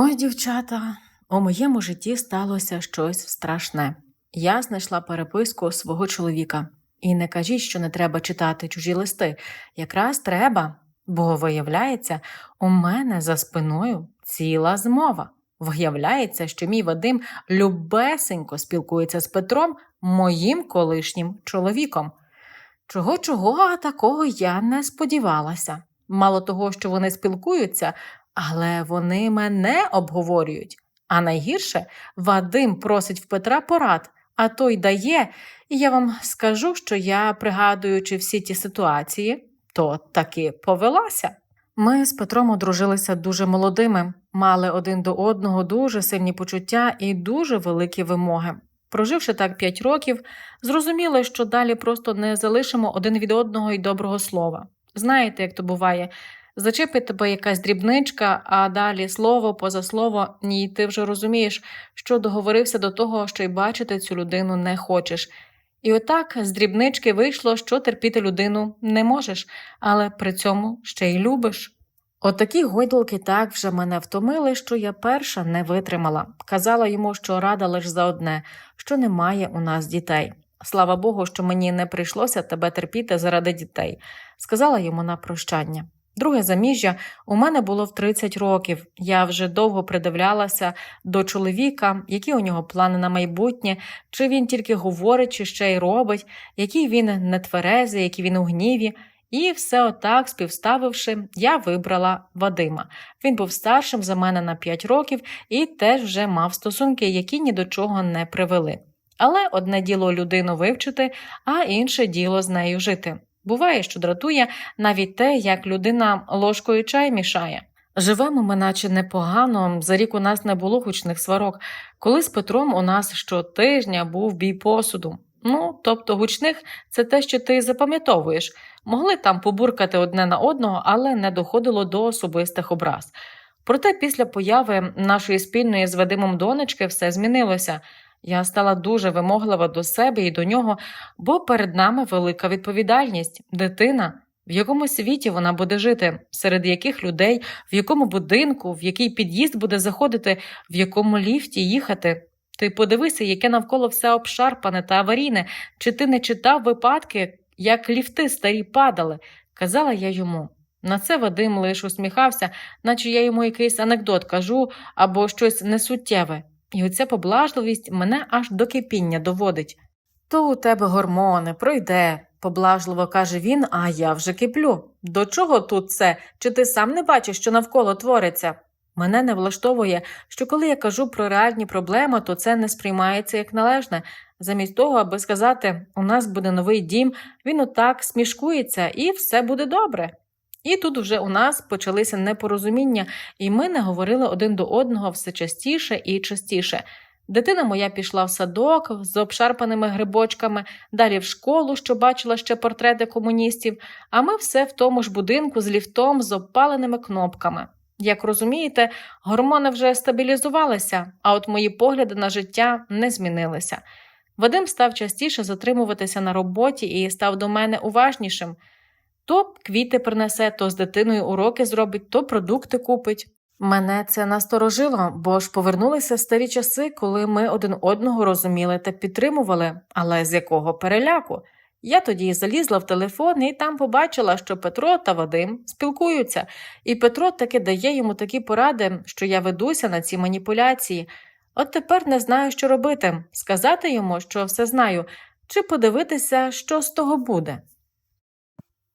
Ой, дівчата, у моєму житті сталося щось страшне. Я знайшла переписку свого чоловіка. І не кажіть, що не треба читати чужі листи. Якраз треба, бо виявляється, у мене за спиною ціла змова. Виявляється, що мій Вадим любесенько спілкується з Петром, моїм колишнім чоловіком. Чого чого, а такого я не сподівалася. Мало того, що вони спілкуються, але вони мене обговорюють. А найгірше Вадим просить в Петра порад, а той дає, і я вам скажу, що я, пригадуючи всі ті ситуації, то таки повелася. Ми з Петром одружилися дуже молодими, мали один до одного дуже сильні почуття і дуже великі вимоги. Проживши так п'ять років, зрозуміли, що далі просто не залишимо один від одного й доброго слова. Знаєте, як то буває, зачепить тебе якась дрібничка, а далі слово поза слово, ні, ти вже розумієш, що договорився до того, що й бачити цю людину не хочеш. І отак з дрібнички вийшло, що терпіти людину не можеш, але при цьому ще й любиш. Отакі гойдалки так вже мене втомили, що я перша не витримала. Казала йому, що рада лише за одне, що немає у нас дітей. Слава Богу, що мені не прийшлося тебе терпіти заради дітей, сказала йому на прощання. Друге заміжжя у мене було в 30 років. Я вже довго придивлялася до чоловіка, які у нього плани на майбутнє, чи він тільки говорить, чи ще й робить, який він нетверезий, який він у гніві. І все отак, співставивши, я вибрала Вадима. Він був старшим за мене на 5 років і теж вже мав стосунки, які ні до чого не привели. Але одне діло людину вивчити, а інше діло з нею жити. Буває, що дратує навіть те, як людина ложкою чай мішає. Живемо ми, наче непогано, за рік у нас не було гучних сварок. Коли з Петром у нас щотижня був бій посуду. Ну, тобто гучних це те, що ти запам'ятовуєш. Могли там побуркати одне на одного, але не доходило до особистих образ. Проте після появи нашої спільної з Вадимом донечки все змінилося. Я стала дуже вимоглива до себе і до нього, бо перед нами велика відповідальність, дитина. В якому світі вона буде жити, серед яких людей, в якому будинку, в який під'їзд буде заходити, в якому ліфті їхати. Ти подивися, яке навколо все обшарпане та аварійне, чи ти не читав випадки, як ліфти старі падали, казала я йому. На це Вадим лише усміхався, наче я йому якийсь анекдот кажу або щось несуттєве. І оця поблажливість мене аж до кипіння доводить. То у тебе гормони, пройде, поблажливо каже він, а я вже киплю. До чого тут це? Чи ти сам не бачиш, що навколо твориться? Мене не влаштовує, що коли я кажу про реальні проблеми, то це не сприймається як належне. Замість того, аби сказати, у нас буде новий дім, він отак смішкується і все буде добре. І тут вже у нас почалися непорозуміння, і ми не говорили один до одного все частіше і частіше. Дитина моя пішла в садок з обшарпаними грибочками, далі в школу, що бачила ще портрети комуністів, а ми все в тому ж будинку з ліфтом з обпаленими кнопками. Як розумієте, гормони вже стабілізувалися, а от мої погляди на життя не змінилися. Вадим став частіше затримуватися на роботі і став до мене уважнішим. То квіти принесе, то з дитиною уроки зробить, то продукти купить. Мене це насторожило, бо ж повернулися старі часи, коли ми один одного розуміли та підтримували, але з якого переляку. Я тоді залізла в телефон і там побачила, що Петро та Вадим спілкуються, і Петро таки дає йому такі поради, що я ведуся на ці маніпуляції. От тепер не знаю, що робити сказати йому, що все знаю, чи подивитися, що з того буде.